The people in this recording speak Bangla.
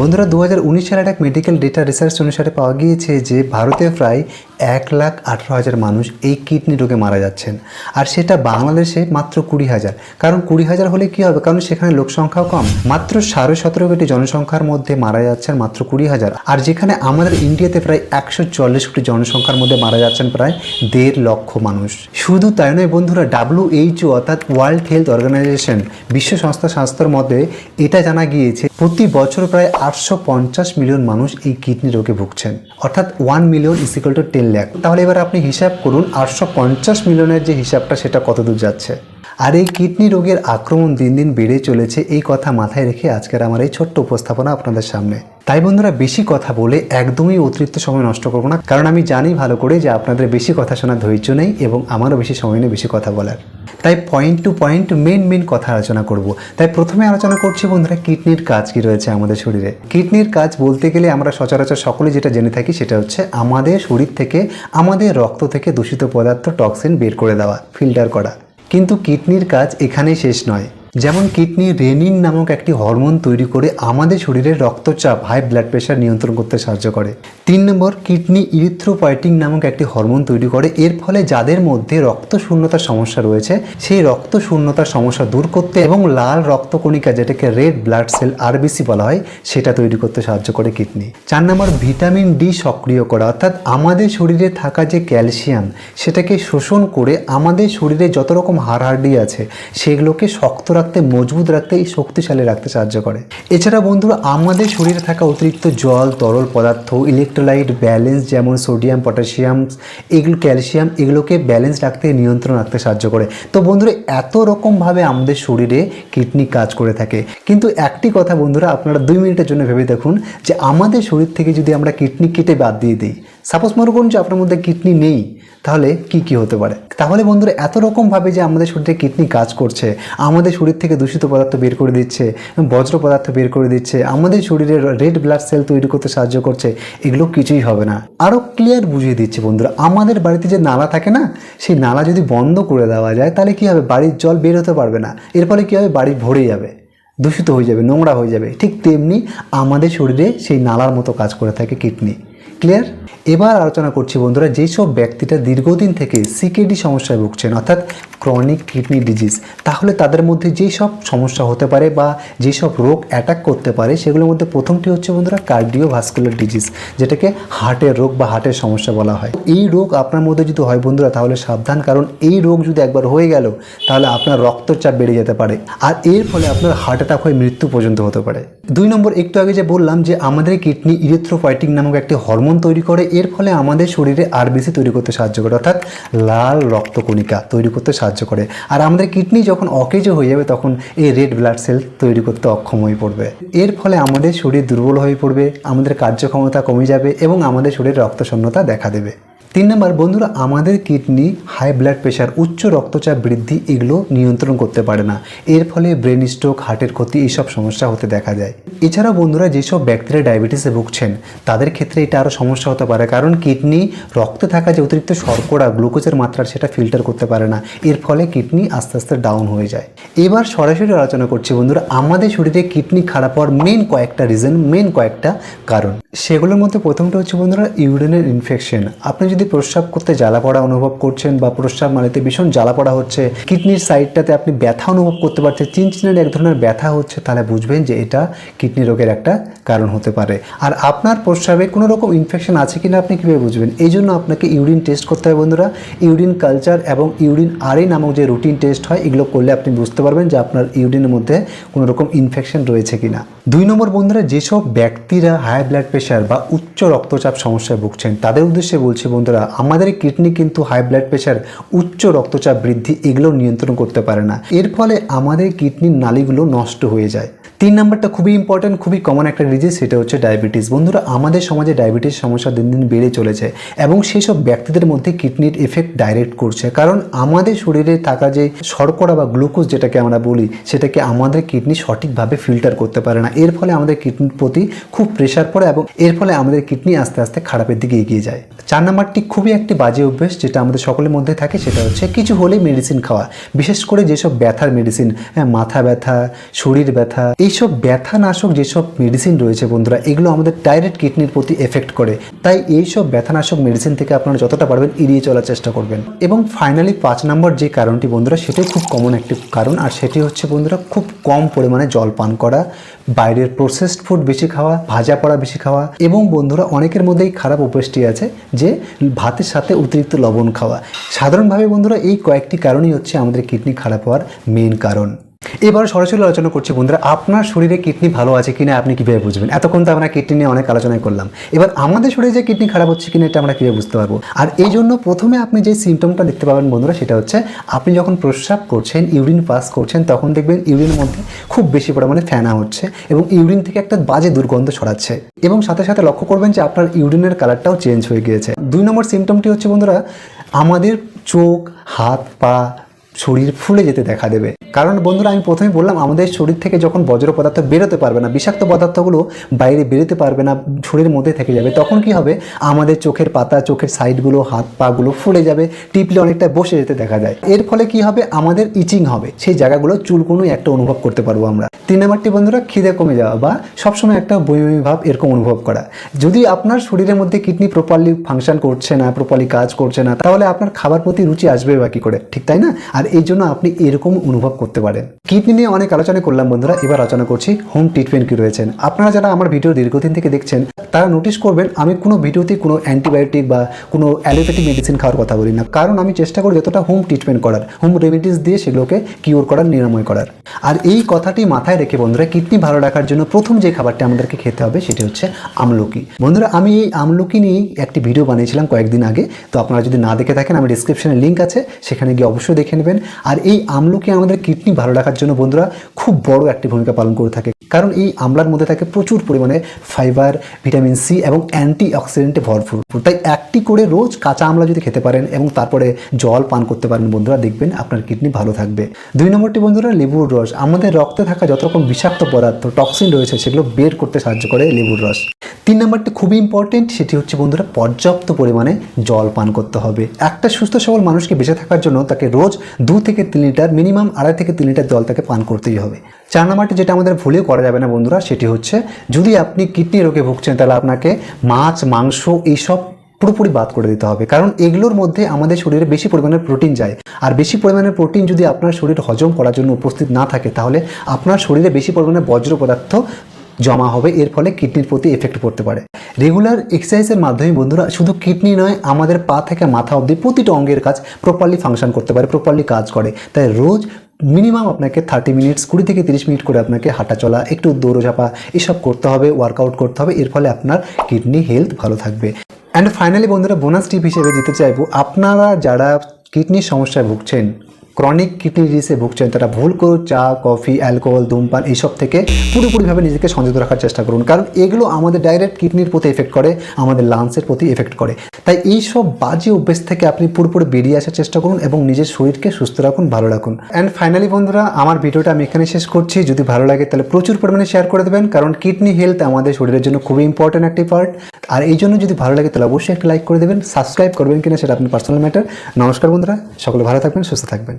বন্ধুরা দু হাজার উনিশ সালের এক মেডিকেল ডেটা রিসার্চ অনুসারে পাওয়া গিয়েছে যে ভারতে প্রায় এক লাখ আঠারো হাজার মানুষ এই কিডনি রোগে মারা যাচ্ছেন। আর সেটা বাংলাদেশে মাত্র কুড়ি হাজার। কারণ কুড়ি হাজার হলে কী হবে? কারণ সেখানে লোক সংখ্যাও কম। মাত্র সাড়ে সতেরো কোটি জনসংখ্যার মধ্যে মারা যাচ্ছেন মাত্র কুড়ি হাজার। আর যেখানে আমাদের ইন্ডিয়াতে প্রায় একশো চল্লিশ কোটি জনসংখ্যার মধ্যে মারা যাচ্ছেন প্রায় দেড় লক্ষ মানুষ। শুধু তাই নয় বন্ধুরা ডাব্লিউএইচও অর্থাৎ ওয়ার্ল্ড হেলথ অর্গানাইজেশন বিশ্ব সংস্থা স্বাস্থ্যের মধ্যে এটা জানা গিয়েছে, প্রতি বছর প্রায় আটশো পঞ্চাশ মিলিয়ন মানুষ এই কিডনি রোগে ভুগছেন। অর্থাৎ one million is equal to ten lakh তাহলে এবার আপনি হিসাব করুন, আটশো পঞ্চাশ মিলিয়নের যে হিসাবটা, সেটা কতদূর যাচ্ছে? আর এই কিডনি রোগের আক্রমণ দিন দিন বেড়ে চলেছে, এই কথা মাথায় রেখে আজকের আমার এই ছোট্ট উপস্থাপনা আপনাদের সামনে। তাই বন্ধুরা বেশি কথা বলে একদমই অতিরিক্ত সময় নষ্ট করব না, কারণ আমি জানি ভালো করে যে আপনাদের বেশি কথা শোনার ধৈর্য নেই এবং আমারও বেশি সময় নেই বেশি কথা বলার। তাই point to point main main কথা আলোচনা করব। তাই প্রথমে আলোচনা করছি বন্ধুরা কিডনির কাজ কি রয়েছে আমাদের শরীরে। কিডনির কাজ বলতে গেলে আমরা সচরাচর সকলে যেটা জেনে থাকি সেটা হচ্ছে আমাদের শরীর থেকে, আমাদের রক্ত থেকে দূষিত পদার্থ টক্সিন বের করে দেওয়া ফিল্টার করা। কিন্তু কিডনির কাজ এখানেই শেষ নয়। যেমন কিডনি রেনিন নামক একটি হরমোন তৈরি করে আমাদের শরীরের রক্তচাপ হাই ব্লাড প্রেশার নিয়ন্ত্রণ করতে সাহায্য করে। তিন নম্বর, কিডনি ইরিথ্রোপয়েটিং নামক একটি হরমোন তৈরি করে। এর ফলে যাদের মধ্যে রক্ত শূন্যতার সমস্যা রয়েছে, সেই রক্ত শূন্যতার সমস্যা দূর করতে এবং লাল রক্তকণিকা, যেটাকে রেড ব্লাড সেল আরবিসি বলা হয়, সেটা তৈরি করতে সাহায্য করে কিডনি। চার নম্বর, ভিটামিন ডি সক্রিয় করা, অর্থাৎ আমাদের শরীরে থাকা যে ক্যালসিয়াম, সেটাকে শোষণ করে আমাদের শরীরে যত রকম হাড় হাড্ডি আছে, সেগুলোকে শক্ত রাখতে, মজবুত রাখতে শক্তিশালী রাখতে সাহায্য করে। এছাড়া বন্ধুরা, আমাদের শরীরে থাকা অতিরিক্ত জল, তরল পদার্থ ইলেকট্রোলাইট ব্যালেন্স যেমন সোডিয়াম পটাশিয়াম এগুলো ক্যালসিয়াম এগুলোকে ব্যালেন্স রাখতে, নিয়ন্ত্রণ রাখতে সাহায্য করে। তো বন্ধুরা, এত রকমভাবে আমাদের শরীরে কিডনি কাজ করে থাকে। কিন্তু একটি কথা বন্ধুরা, আপনারা দুই মিনিটের জন্য ভেবে দেখুন যে আমাদের শরীর থেকে যদি আমরা কিডনি কেটে বাদ দিয়ে দিই সাপোজ মনে করুন যে আপনার মধ্যে কিডনি নেই, তাহলে কি কি হতে পারে? তাহলে বন্ধুরা, এত রকমভাবে যে আমাদের শরীরে কিডনি কাজ করছে, আমাদের শরীর থেকে দূষিত পদার্থ বের করে দিচ্ছে বজ্র পদার্থ বের করে দিচ্ছে, আমাদের শরীরে রেড ব্লাড সেল তৈরি করতে সাহায্য করছে, এগুলো কিছুই হবে না। আরও ক্লিয়ার বুঝিয়ে দিচ্ছে বন্ধুরা, আমাদের বাড়িতে যে নালা থাকে না, সেই নালা যদি বন্ধ করে দেওয়া যায়, তাহলে কি হবে? বাড়ির জল বের হতে পারবে না। এর ফলে কী হবে? বাড়ি ভরে যাবে, দূষিত হয়ে যাবে, নোংরা হয়ে যাবে। ঠিক তেমনি আমাদের শরীরে সেই নালার মতো কাজ করে থাকে কিডনি। ক্লিয়ার এবার আলোচনা করছি বন্ধুরা যেসব ব্যক্তিটা দীর্ঘদিন থেকে সিকেডি সমস্যায় ভুগছেন, অর্থাৎ ক্রনিক কিডনি ডিজিজ তাহলে তাদের মধ্যে যেই সব সমস্যা হতে পারে বা যেসব রোগ অ্যাটাক করতে পারে, সেগুলোর মধ্যে প্রথমটি হচ্ছে বন্ধুরা কার্ডিও ভাস্কুলার ডিজিজ যেটাকে হার্টের রোগ বা হার্টের সমস্যা বলা হয়। এই রোগ আপনার মধ্যে যদি হয় বন্ধুরা, তাহলে সাবধান, কারণ এই রোগ যদি একবার হয়ে গেল, তাহলে আপনার রক্তচাপ বেড়ে যেতে পারে, আর এর ফলে আপনার হার্ট অ্যাটাক হয়ে মৃত্যু পর্যন্ত হতে পারে। দুই নম্বর, একটু আগে যে বললাম যে আমাদের কিডনি ইরিথ্রোফাইটিং নামক একটি হরমোন তৈরি করে, এর ফলে আমাদের শরীরে আরবিসি তৈরি করতে সাহায্য করে, অর্থাৎ লাল রক্তকণিকা তৈরি করতে সাহায্য করে। আর আমাদের কিডনি যখন অকেজ হয়ে যাবে, তখন এই রেড ব্লাড সেল তৈরি করতে অক্ষম হয়ে পড়বে। এর ফলে আমাদের শরীর দুর্বল হয়ে পড়বে, আমাদের কার্যক্ষমতা কমে যাবে এবং আমাদের শরীরে রক্তশূন্যতা দেখা দেবে। তিন নম্বর, বন্ধুরা, আমাদের কিডনি হাই ব্লাড প্রেশার উচ্চ রক্তচাপ বৃদ্ধি এগুলো নিয়ন্ত্রণ করতে পারে না। এর ফলে ব্রেন স্ট্রোক হার্টের ক্ষতি এইসব সমস্যা হতে দেখা যায়। এছাড়া বন্ধুরা, যেসব ব্যক্তিরা ডায়াবেটিসে ভুগছেন, তাদের ক্ষেত্রে এটা আরও সমস্যা হতে পারে। কারণ কিডনি, রক্তে থাকা যে অতিরিক্ত শর্করা, গ্লুকোজের মাত্রা, সেটা ফিল্টার করতে পারে না। এর ফলে কিডনি আস্তে আস্তে ডাউন হয়ে যায়। এবার সরাসরি আলোচনা করছি, বন্ধুরা, আমাদের শরীরে কিডনি খারাপ হওয়ার মেন কয়েকটা রিজন মেন কয়েকটা কারণ। সেগুলোর মধ্যে প্রথমটা হচ্ছে, বন্ধুরা ইউরিনের ইনফেকশন আপনি যদি প্রস্রাব করতে জ্বালা পড়া অনুভব করছেন বা প্রস্রাব মানেতে ভীষণ জ্বালা পড়া হচ্ছে, কিডনির সাইডটাতে আপনি ব্যথা অনুভব করতে পারছেন, চিনচিনের এক ধরনের ব্যথা হচ্ছে, তাহলে বুঝবেন যে এটা কিডনি রোগের একটা কারণ হতে পারে। আর আপনার প্রস্রাবে কোনো রকম ইনফেকশন আছে কিনা আপনি কীভাবে বুঝবেন? এই জন্য আপনাকে ইউরিন টেস্ট করতে হবে বন্ধুরা। ইউরিন কালচার এবং ইউরিন আরএ নামক যে রুটিন টেস্ট হয়, এগুলো করলে আপনি বুঝতে পারবেন যে আপনার ইউরিনের মধ্যে কোনো রকম ইনফেকশন রয়েছে কিনা। দুই নম্বর বন্ধুরা, যেসব ব্যক্তিরা হাই ব্লাড প্রেশার বা উচ্চ রক্তচাপ সমস্যায় ভুগছেন, তাদের উদ্দেশ্যে বলছি বন্ধুরা আমাদের কিডনি কিন্তু হাই ব্লাড প্রেশার উচ্চ রক্তচাপ বৃদ্ধি এগুলো নিয়ন্ত্রণ করতে পারে না। এর ফলে আমাদের কিডনির নালিগুলো নষ্ট হয়ে যায়। তিন নাম্বারটা খুবই ইম্পর্ট্যান্ট খুবই কমন একটা ডিজিজ সেটা হচ্ছে ডায়াবেটিস বন্ধুরা, আমাদের সমাজে ডায়াবেটিস সমস্যা দিন দিন বেড়ে চলেছে এবং সেই সব ব্যক্তিদের মধ্যে কিডনির এফেক্ট ডাইরেক্ট করছে। কারণ আমাদের শরীরে থাকা যে শর্করা বা গ্লুকোজ যেটাকে আমরা বলি, সেটাকে আমাদের কিডনি সঠিকভাবে ফিল্টার করতে পারে না। এর ফলে আমাদের কিডনির প্রতি খুব প্রেশার পড়ে এবং এর ফলে আমাদের কিডনি আস্তে আস্তে খারাপের দিকে এগিয়ে যায়। চার নাম্বারটি খুবই একটি বাজে অভ্যেস, যেটা আমাদের সকলের মধ্যে থাকে, সেটা হচ্ছে কিছু হলেই মেডিসিন খাওয়া। বিশেষ করে যেসব ব্যথার মেডিসিন হ্যাঁ মাথা ব্যথা, শরীর ব্যথা এইসব ব্যথানাশক যেসব মেডিসিন রয়েছে বন্ধুরা, এগুলো আমাদের ডাইরেক্ট কিডনির প্রতি এফেক্ট করে। তাই এইসব ব্যথানাশক মেডিসিন থেকে আপনারা যতটা পারবেন এড়িয়ে চলার চেষ্টা করবেন। এবং ফাইনালি পাঁচ নম্বর যে কারণটি বন্ধুরা, সেটাই খুব কমন একটি কারণ, আর সেটি হচ্ছে বন্ধুরা, খুব কম পরিমাণে জল পান করা, বাইরের প্রসেসড ফুড বেশি খাওয়া, ভাজা পড়া বেশি খাওয়া, এবং বন্ধুরা অনেকের মধ্যেই খারাপ অভ্যাসটি আছে যে ভাতের সাথে অতিরিক্ত লবণ খাওয়া। সাধারণভাবে বন্ধুরা এই কয়েকটি কারণই হচ্ছে আমাদের কিডনি খারাপ হওয়ার মেন কারণ। এবার সরাসরি আলোচনা করছি বন্ধুরা, আপনার শরীরে কিডনি ভালো আছে কিনা আপনি কীভাবে বুঝবেন? এতক্ষণ তো আমরা কিডনি নিয়ে অনেক আলোচনা করলাম। এবার আমাদের শরীরে যে কিডনি খারাপ হচ্ছে কিনা এটা আমরা কীভাবে বুঝতে পারব? আর এই জন্য প্রথমে আপনি যে সিমটমটা দেখতে পাবেন বন্ধুরা, সেটা হচ্ছে আপনি যখন প্রস্রাব করছেন ইউরিন পাস করছেন, তখন দেখবেন ইউরিনের মধ্যে খুব বেশি পরিমাণে ফেনা হচ্ছে এবং ইউরিন থেকে একটা বাজে দুর্গন্ধ ছড়াচ্ছে। এবং সাথে সাথে লক্ষ্য করবেন যে আপনার ইউরিনের কালারটাও চেঞ্জ হয়ে গিয়েছে। দুই নম্বর সিমটমটি হচ্ছে বন্ধুরা, আমাদের চোখ, হাত, পা শরীর ফুলে যেতে দেখা দেবে। কারণ বন্ধুরা, আমি প্রথমে বললাম, আমাদের শরীর থেকে যখন বজ্র পদার্থ বেরোতে পারবে না, বিষাক্ত পদার্থগুলো বাইরে বেরোতে পারবে না শরীরের মধ্যে থেকে যাবে, তখন কি হবে? আমাদের চোখের পাতা, চোখের সাইডগুলো, হাত পাগুলো ফুলে যাবে, টিপলে অনেকটা বসে যেতে দেখা যায়। এর ফলে কি হবে? আমাদের ইচিং হবে, সেই জায়গাগুলো চুলকুনো একটা অনুভব করতে পারব আমরা। তিন নাম্বারটি বন্ধুরা, খিদে কমে যাওয়া বা সবসময় একটা বমি ভাব এরকম অনুভব করা। যদি আপনার শরীরের মধ্যে কিডনি প্রপারলি ফাংশন করছে না, প্রপারলি কাজ করছে না, তাহলে আপনার খাবার প্রতি রুচি আসবে বা কি করে? ঠিক তাই না? আর এই জন্য আপনি এরকম অনুভব করতে পারেন। কিডনি নিয়ে অনেক আলোচনা করলাম বন্ধুরা, এবার আলোচনা করছি হোম ট্রিটমেন্ট কি রয়েছেন আপনারা যারা আমার ভিডিও দীর্ঘদিন থেকে দেখছেন, তারা নোটিশ করবেন, আমি কোনো ভিডিওতে কোনো অ্যান্টিবায়োটিক বা কোনো অ্যালোপ্যাথিক মেডিসিন খাওয়ার কথা বলি না। কারণ আমি চেষ্টা করি যতটা হোম ট্রিটমেন্ট করার হোম রেমেডিস দিয়ে সেগুলোকে কিওর করার, নিরাময় করার। আর এই কথাটি মাথায় রেখে বন্ধুরা কিডনি ভালো রাখার জন্য প্রথম যে খাবারটি আমাদেরকে খেতে হবে, সেটি হচ্ছে আমলকি। বন্ধুরা, আমি এই আমলকি নিয়ে একটি ভিডিও বানিয়েছিলাম কয়েকদিন আগে, তো আপনারা যদি না দেখে থাকেন, আমি ডিসক্রিপশনে লিঙ্ক আছে, সেখানে গিয়ে অবশ্যই দেখে নেবেন। আর এই আমলকি আমাদের কিডনি ভালো রাখার জন্য বন্ধুরা খুব বড় একটি ভূমিকা পালন করে থাকে। কারণ এই আমলার মধ্যে থাকে প্রচুর পরিমাণে ফাইবার ভিটামিন সি এবং অ্যান্টি অক্সিডেন্টে ভরপুর। তাই একটি করে রোজ কাঁচা আমলা যদি খেতে পারেন এবং তারপরে জল পান করতে পারেন বন্ধুরা, দেখবেন আপনার কিডনি ভালো থাকবে। দুই নম্বরটি বন্ধুরা, লেবুর রস। আমাদের রক্তে থাকা যত রকম বিষাক্ত পদার্থ টক্সিন রয়েছে, সেগুলো বের করতে সাহায্য করে লেবুর রস। তিন নম্বরটি খুবই ইম্পর্টেন্ট সেটি হচ্ছে বন্ধুরা পর্যাপ্ত পরিমাণে জল পান করতে হবে। একটা সুস্থ সবল মানুষকে বেঁচে থাকার জন্য তাকে রোজ দু থেকে তিন লিটার মিনিমাম আড়াই থেকে তিন লিটার জল তাকে পান করতেই হবে। চার নম্বরটি যেটা আমাদের ভুলেও করা যাবে না বন্ধুরা, সেটি হচ্ছে যদি আপনি কিডনি রোগে ভুগছেন, তাহলে আপনাকে মাছ, মাংস এইসব পুরোপুরি বাদ করে দিতে হবে। কারণ এগুলোর মধ্যে আমাদের শরীরে বেশি পরিমাণে প্রোটিন যায়। আর বেশি পরিমাণে প্রোটিন যদি আপনার শরীর হজম করার জন্য উপস্থিত না থাকে, তাহলে আপনার শরীরে বেশি পরিমাণে বজ্র পদার্থ জমা হবে, এর ফলে কিডনির প্রতি এফেক্ট পড়তে পারে। রেগুলার এক্সারসাইজের মাধ্যমে বন্ধুরা, শুধু কিডনি নয়, আমাদের পা থেকে মাথা অবধি প্রতিটা অঙ্গের কাজ প্রপারলি ফাংশন করতে পারে প্রপারলি কাজ করে। তাই রোজ মিনিমাম আপনাকে থার্টি মিনিটস কুড়ি থেকে তিরিশ মিনিট করে আপনাকে হাঁটা চলা, একটু দৌড়ঝাঁপা, এসব করতে হবে ওয়ার্কআউট করতে হবে, এর ফলে আপনার কিডনি হেলথ ভালো থাকবে। অ্যান্ড ফাইনালি বন্ধুরা বোনাস টিপ হিসেবে দিতে চাইব, আপনারা যারা কিডনির সমস্যায় ভুগছেন ক্রনিক কিডনি ডিজিজে ভুগছেন, তারা ভুল করে চা, কফি অ্যালকোহল ধূমপান এইসব থেকে পুরোপুরিভাবে নিজেকে সংযত রাখার চেষ্টা করুন। কারণ এগুলো আমাদের ডাইরেক্ট কিডনির প্রতি এফেক্ট করে, আমাদের লাংসের প্রতি এফেক্ট করে। তাই এই সব বাজে অভ্যেস থেকে আপনি পুরোপুরি বেরিয়ে আসার চেষ্টা করুন এবং নিজের শরীরকে সুস্থ রাখুন, ভালো রাখুন। অ্যান্ড ফাইনালি বন্ধুরা, আমার ভিডিওটা আমি এখানে শেষ করছি। যদি ভালো লাগে তাহলে প্রচুর পরিমাণে শেয়ার করে দেবেন, কারণ কিডনি হেলথ আমাদের শরীরের জন্য খুবই ইম্পর্টেন্ট একটি পার্ট আর এই জন্য যদি ভালো লাগে তাহলে অবশ্যই একটা লাইক করে দেবেন সাবস্ক্রাইব করবেন কিনা সেটা আপনি পার্সোনাল ম্যাটার নমস্কার বন্ধুরা, সকলে ভালো থাকবেন, সুস্থ থাকবেন।